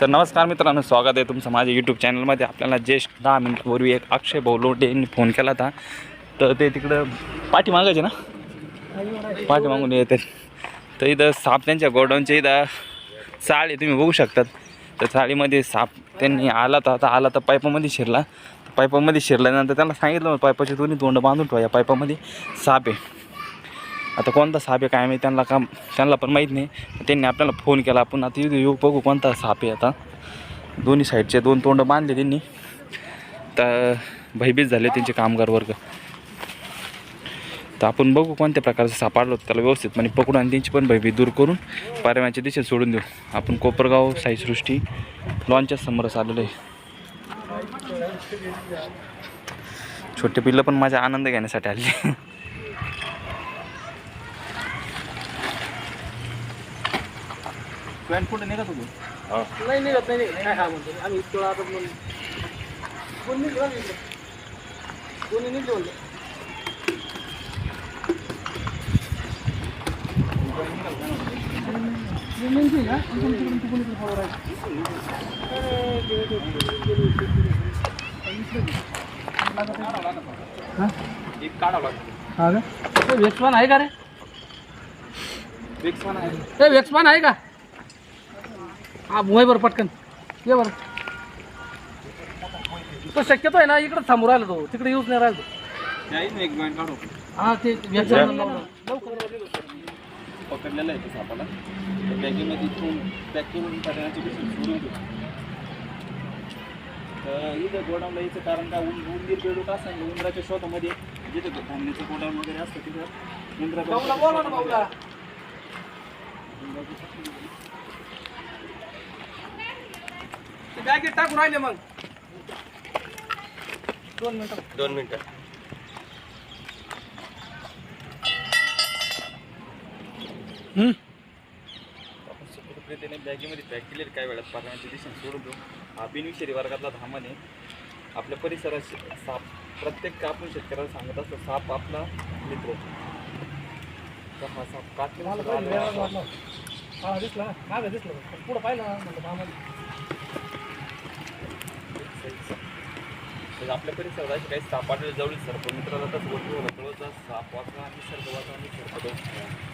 तर नमस्कार मित्रांनो स्वागत आहे तुमचं माझ्या यूट्यूब चॅनलमध्ये आपल्याला ज्येष्ठ दहा मिनिटपूर्वी एक अक्षय भाऊ लोटे यांनी फोन केला होता. तर ते तिकडं पाठी मागायचे ना? पाठी मागून येते. तर इथं साप त्यांच्या गोडाऊनच्या इथं चाळ तुम्ही बघू शकतात. तर चाळीमध्ये साप त्यांनी आला तर आता आला तर पाईपामध्ये शिरला. पाईपामध्ये शिरल्यानंतर त्यांना सांगितलं पाईपाचे दोन्ही तोंड बांधून ठेवा या पाईपामध्ये साप आहे. आता कोणता साप आहे काय माहिती त्यांना काम त्यांना पण माहीत नाही. त्यांनी आपल्याला फोन केला. आपण आता येऊ बघू कोणता साप आहे आता. दोन्ही साईडचे दोन तोंड बांधले त्यांनी. तर भयभीत झाले त्यांचे कामगार वर्ग. तर आपण बघू कोणत्या प्रकारचा साप आढळलो त्याला व्यवस्थितपणे पकडून आणि त्यांची पण भयभीत दूर करून पारव्याच्या दिशेत सोडून देऊ. आपण कोपरगाव साईसृष्टी लॉनच्या समोरच आलेलो आहे. छोटे पिल्लं पण माझा आनंद घेण्यासाठी आले पॅन्ट कुठे निघत होतो नाही निघत नाही निघत काय हा म्हणतो आम्ही इतकं आता म्हणून कोण निघलं निघलं कोणी निघलं म्हणलं का? इकडे. हा? एक काढावं लागतं हा का? ते वेक्सपान आहे का रे विक्स पण आहे ते वेक्सपान आहे का हा मोबाईल बरं पटकन. ये बरं. तो शक्यतो आहे ना इकडं थांबू राहिला तो. तिकडे येऊच नाही राहिला तो. त्याही ना एक जॉईंट काढू. हा ते वेक्सपान लवकर. पकडलेलं आहे ते सापाला. तर बॅगेमध्ये इथून पॅक करून पाण्याची पिशवी सोडून देऊ तर इथं गोडाऊनला यायचं कारण का उं उंदीर बेडूक असं ना उंदराच्या शोधामध्ये. जिथं ते धान्याचं गोडाऊन वगैरे असतं तिथं उंदरा बोला ना ते बॅगेत टाकून राहिले मग. दोन मिनिटं. दोन मिनटं. आपण सुखरूपरीतीने बॅगेमध्ये पॅक केले काय वेळात पाण्याच्या दिशेने सोडून देऊ. हा बिनविषारी वर्गातला आहे आपल्या परिसरात शे- साप प्रत्येक आपण शेतकऱ्याला सांगत असतो साप आपला मित्र तर हा साप काटला मला पाहिलं, वेगळाच वाटलं. हा दिसला. मागं पुढं पाहिलं म्हणलं मामाने. तर आपल्या परिसरात असे काही साप आढळले जवळ सर्प मित्राला तसं वरती होतं साप वाचला आणि सर्प वाचला आणि सर्प